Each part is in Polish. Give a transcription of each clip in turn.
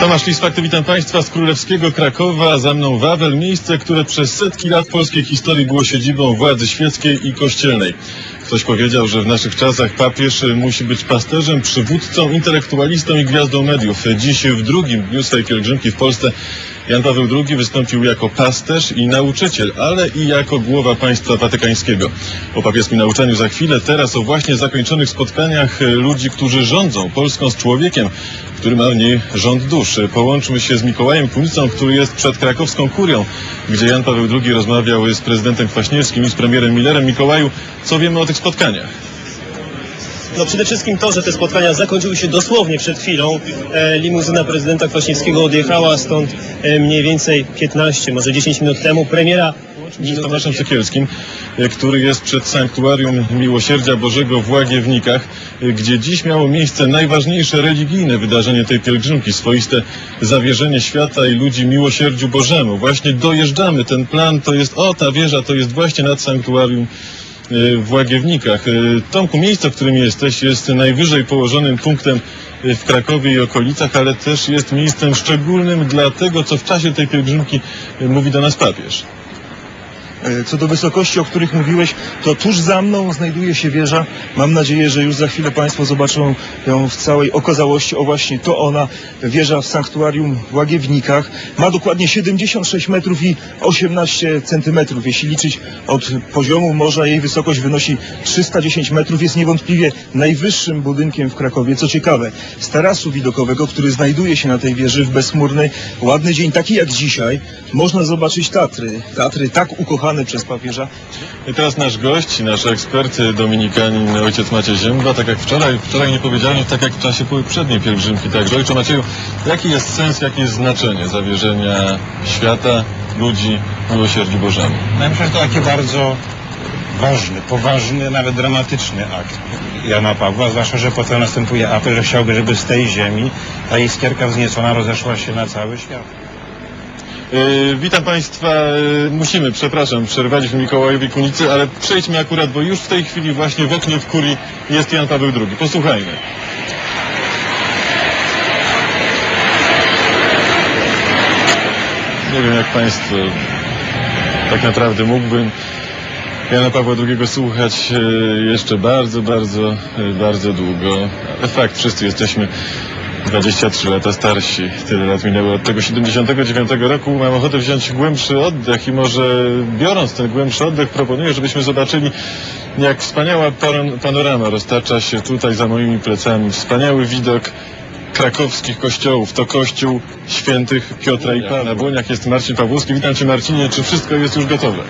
Tomasz Lis, fakty, witam Państwa z królewskiego Krakowa, za mną Wawel, miejsce, które przez setki lat polskiej historii było siedzibą władzy świeckiej i kościelnej. Ktoś powiedział, że w naszych czasach papież musi być pasterzem, przywódcą, intelektualistą i gwiazdą mediów. Dziś w drugim dniu swej pielgrzymki w Polsce Jan Paweł II wystąpił jako pasterz i nauczyciel, ale i jako głowa państwa watykańskiego. O papieskim nauczaniu za chwilę, teraz o właśnie zakończonych spotkaniach ludzi, którzy rządzą Polską z człowiekiem, który ma w niej rząd dusz. Połączmy się z Mikołajem Kunicą, który jest przed krakowską kurią, gdzie Jan Paweł II rozmawiał z prezydentem Kwaśniewskim i z premierem Millerem. Mikołaju, co wiemy o tych spotkaniach? No przede wszystkim to, że te spotkania zakończyły się dosłownie przed chwilą. E, limuzyna prezydenta Kwaśniewskiego odjechała stąd e, mniej więcej 15, może 10 minut temu. Premiera z Tomaszem Sekielskim, e, który jest przed Sanktuarium Miłosierdzia Bożego w Łagiewnikach, e, gdzie dziś miało miejsce najważniejsze religijne wydarzenie tej pielgrzymki, swoiste zawierzenie świata i ludzi miłosierdziu Bożemu. Właśnie dojeżdżamy. Ten plan to jest, o ta wieża to jest właśnie nad Sanktuarium e, w Łagiewnikach. Tomku, miejsce, w którym jesteś, jest najwyżej położonym punktem w Krakowie i okolicach, ale też jest miejscem szczególnym dla tego, co w czasie tej pielgrzymki mówi do nas papież. E, Co do wysokości, o których mówiłeś, to tuż za mną znajduje się wieża. Mam nadzieję, że już za chwilę Państwo zobaczą ją w całej okazałości. O właśnie, to ona, wieża w sanktuarium w Łagiewnikach. Ma dokładnie 76 metrów i 18 centymetrów. Jeśli liczyć od poziomu morza, jej wysokość wynosi 310 metrów. Jest niewątpliwie najwyższym budynkiem w Krakowie. Co ciekawe, z tarasu widokowego, który znajduje się na tej wieży w bezchmurny, ładny dzień, taki jak dzisiaj, można zobaczyć Tatry. Tatry tak ukochane przez papieża, I teraz nasz gość, nasz ekspert, dominikanin, ojciec Maciej Zięba, tak jak wczoraj, wczoraj nie powiedziałem, tak jak w czasie poprzedniej pielgrzymki. Także ojcze Macieju, jaki jest sens, jakie jest znaczenie zawierzenia świata, ludzi, miłosierdziu Bożemu? Ja myślę, że to taki bardzo ważny, poważny, nawet dramatyczny akt Jana Pawła, zwłaszcza, że potem następuje apel, że chciałby, żeby z tej ziemi ta iskierka wzniecona rozeszła się na cały świat. Yy, witam Państwa, yy, musimy, przepraszam, przerwaliśmy Mikołajowi Kunicy, ale przejdźmy akurat, bo już w tej chwili właśnie w oknie w kurii jest Jan Paweł II. Posłuchajmy. Nie wiem jak Państwo, tak naprawdę mógłbym Jana Pawła II słuchać e, jeszcze bardzo, bardzo, e, bardzo długo. Fakt, wszyscy jesteśmy 23 lata starsi. Tyle lat minęło od tego 79 roku. Mam ochotę wziąć głębszy oddech i może biorąc ten głębszy oddech proponuję, żebyśmy zobaczyli jak wspaniała panorama roztacza się tutaj za moimi plecami. Wspaniały widok krakowskich kościołów. To kościół świętych Piotra i Pawła. Na Błoniach jest Marcin Pawłowski. Witam Cię Marcinie. Czy wszystko jest już gotowe?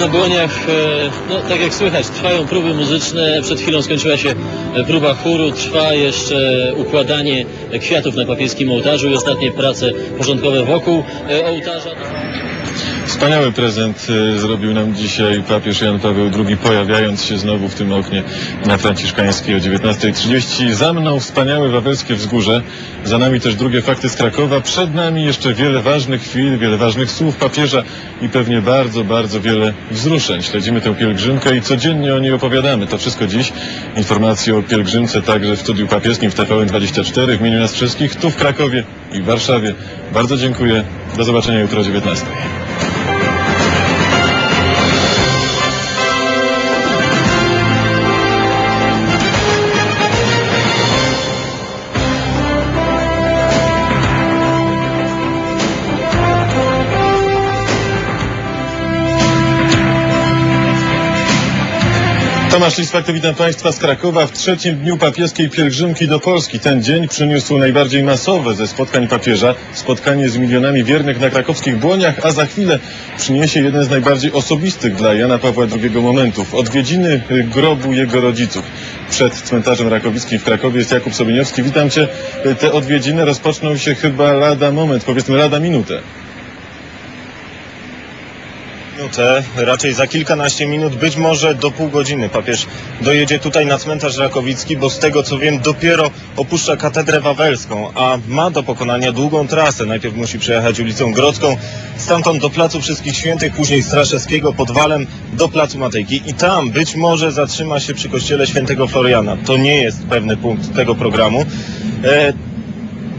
Na Błoniach, e, no tak jak słychać, trwają próby muzyczne. Przed chwilą skończyła się e, próba chóru, trwa jeszcze układanie kwiatów na papieskim ołtarzu i ostatnie prace porządkowe wokół e, ołtarza. Wspaniały prezent e, zrobił nam dzisiaj papież Jan Paweł II, pojawiając się znowu w tym oknie na Franciszkańskiej o 19.30. Za mną wspaniałe wawelskie wzgórze, za nami też drugie fakty z Krakowa. Przed nami jeszcze wiele ważnych chwil, wiele ważnych słów papieża i pewnie bardzo, bardzo wiele wzruszeń. Śledzimy tę pielgrzymkę i codziennie o niej opowiadamy. To wszystko dziś. Informacje o pielgrzymce także w studiu papieskim w TVN24 w imieniu nas wszystkich tu w Krakowie i w Warszawie. Bardzo dziękuję. Do zobaczenia jutro o 19.00. Tomasz Lisfakty, witam Państwa z Krakowa w trzecim dniu papieskiej pielgrzymki do Polski. Ten dzień przyniósł najbardziej masowe ze spotkań papieża, spotkanie z milionami wiernych na krakowskich błoniach, a za chwilę przyniesie jeden z najbardziej osobistych dla Jana Pawła II momentów. Odwiedziny grobu jego rodziców. Przed cmentarzem rakowickim w Krakowie jest Jakub Sobieniowski. Witam Cię. Te odwiedziny rozpoczną się chyba lada moment, powiedzmy lada minutę. Minutę, raczej za kilkanaście minut, być może do pół godziny. Papież dojedzie tutaj na cmentarz Rakowicki, bo z tego co wiem dopiero opuszcza katedrę wawelską, a ma do pokonania długą trasę. Najpierw musi przejechać ulicą Grodzką, stamtąd do Placu Wszystkich Świętych, później Straszewskiego pod Walem do Placu Matejki i tam być może zatrzyma się przy kościele świętego Floriana. To nie jest pewny punkt tego programu. E,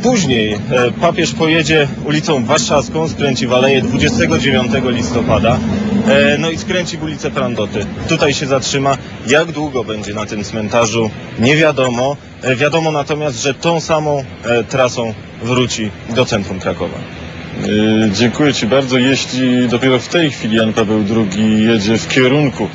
Później e, papież pojedzie ulicą Warszawską, skręci w aleję 29 listopada, e, no i skręci w ulicę Prandoty. Tutaj się zatrzyma. Jak długo będzie na tym cmentarzu, nie wiadomo. E, Wiadomo natomiast, że tą samą trasą wróci do centrum Krakowa. Dziękuję Ci bardzo. Jeśli dopiero w tej chwili Jan Paweł II jedzie w kierunku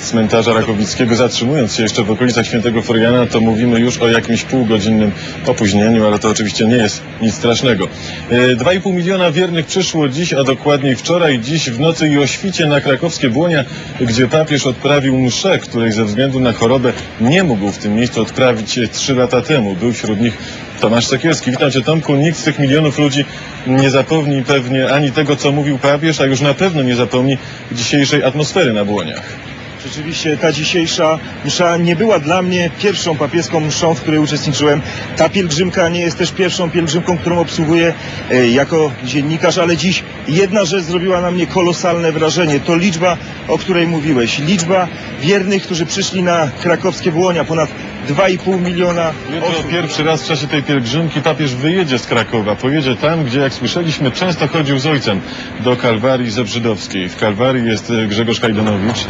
cmentarza Rakowickiego, zatrzymując się jeszcze w okolicach Świętego Floriana, to mówimy już o jakimś półgodzinnym opóźnieniu, ale to oczywiście nie jest nic strasznego. Yy, 2,5 miliona wiernych przyszło dziś, a dokładniej wczoraj, dziś w nocy i o świcie na krakowskie Błonia, gdzie papież odprawił mszę, której ze względu na chorobę nie mógł w tym miejscu odprawić trzy lata temu. Był wśród nich Tomasz Sekielski. Witam Cię Tomku. Nikt z tych milionów ludzi nie zapomni pewnie ani tego, co mówił papież, a już na pewno nie zapomni dzisiejszej atmosfery na Błoniach. Rzeczywiście ta dzisiejsza msza nie była dla mnie pierwszą papieską mszą, w której uczestniczyłem. Ta pielgrzymka nie jest też pierwszą pielgrzymką, którą obsługuję e, jako dziennikarz, ale dziś jedna rzecz zrobiła na mnie kolosalne wrażenie. To liczba, o której mówiłeś. Liczba wiernych, którzy przyszli na krakowskie Błonia. Ponad 2,5 miliona Jutro osób. pierwszy raz w czasie tej pielgrzymki papież wyjedzie z Krakowa. Pojedzie tam, gdzie jak słyszeliśmy często chodził z ojcem do Kalwarii Zebrzydowskiej. W Kalwarii jest e, Grzegorz Hajdanowicz.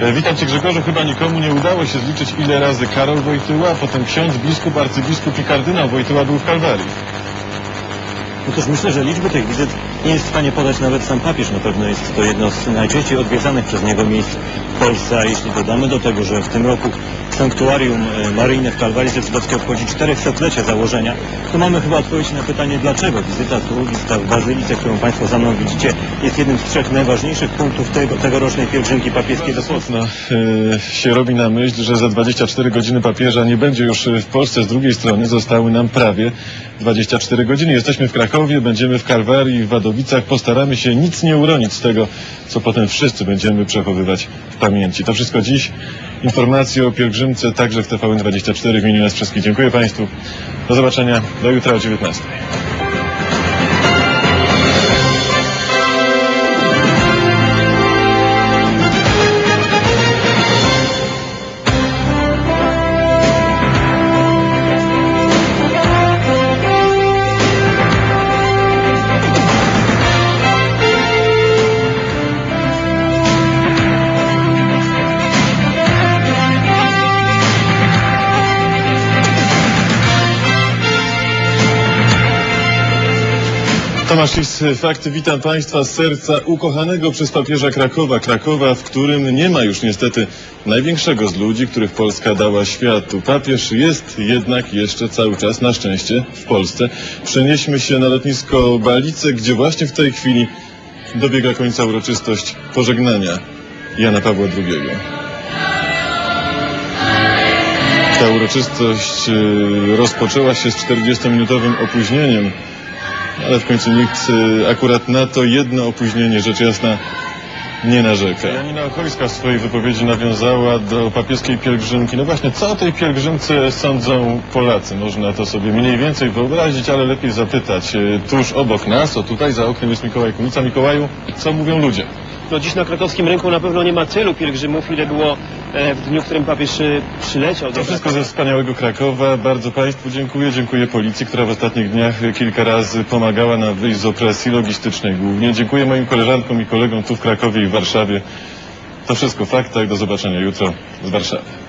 E, Witam Cię Grzegorzu. Chyba nikomu nie udało się zliczyć ile razy Karol Wojtyła, potem ksiądz, biskup, arcybiskup i kardynał Wojtyła był w Kalwarii. No też myślę, że liczby tych wizyt nie jest w stanie podać nawet sam papież. Na pewno jest to jedno z najczęściej odwiedzanych przez niego miejsc w Polsce, a jeśli dodamy do tego, że w tym roku sanktuarium e, maryjne w Kalwarii Zecydowskiej obchodzi 400-lecie założenia, to mamy chyba odpowiedź na pytanie, dlaczego wizyta wizyta w Bazylice, którą Państwo za mną widzicie, jest jednym z trzech najważniejszych punktów tego, tegorocznej pielgrzymki papieskiej do Polski. Smutno e, się robi na myśl, że za 24 godziny papieża nie będzie już w Polsce. Z drugiej strony zostały nam prawie 24 godziny. Jesteśmy w Krakowie, będziemy w Kalwarii, w Wadowicach. Postaramy się nic nie uronić z tego, co potem wszyscy będziemy przechowywać w pamięci. To wszystko dziś. Informacje o pielgrzymce także w TVN24 w imieniu nas wszystkich. Dziękuję Państwu. Do zobaczenia. Do jutra o 19. Tomasz Lis, fakty. Witam Państwa z serca ukochanego przez papieża Krakowa. Krakowa, w którym nie ma już niestety największego z ludzi, których Polska dała światu. Papież jest jednak jeszcze cały czas, na szczęście, w Polsce. Przenieśmy się na lotnisko Balice, gdzie właśnie w tej chwili dobiega końca uroczystość pożegnania Jana Pawła II. Ta uroczystość y, rozpoczęła się z 40-minutowym opóźnieniem, ale w końcu nikt y, akurat na to jedno opóźnienie, rzecz jasna, nie narzeka. Janina Ochojska w swojej wypowiedzi nawiązała do papieskiej pielgrzymki. No właśnie, co o tej pielgrzymce sądzą Polacy? Można to sobie mniej więcej wyobrazić, ale lepiej zapytać. Y, Tuż obok nas, o tutaj za oknem jest Mikołaj Kunica. Mikołaju, co mówią ludzie? No dziś na krakowskim rynku na pewno nie ma tylu pielgrzymów, ile było w dniu, w którym papież e, przyleciał To wszystko ze wspaniałego Krakowa. Bardzo Państwu dziękuję. Dziękuję Policji, która w ostatnich dniach kilka razy pomagała nam wyjść z opresji logistycznej głównie. Dziękuję moim koleżankom i kolegom tu w Krakowie i w Warszawie. To wszystko w faktach. Do zobaczenia jutro z Warszawy.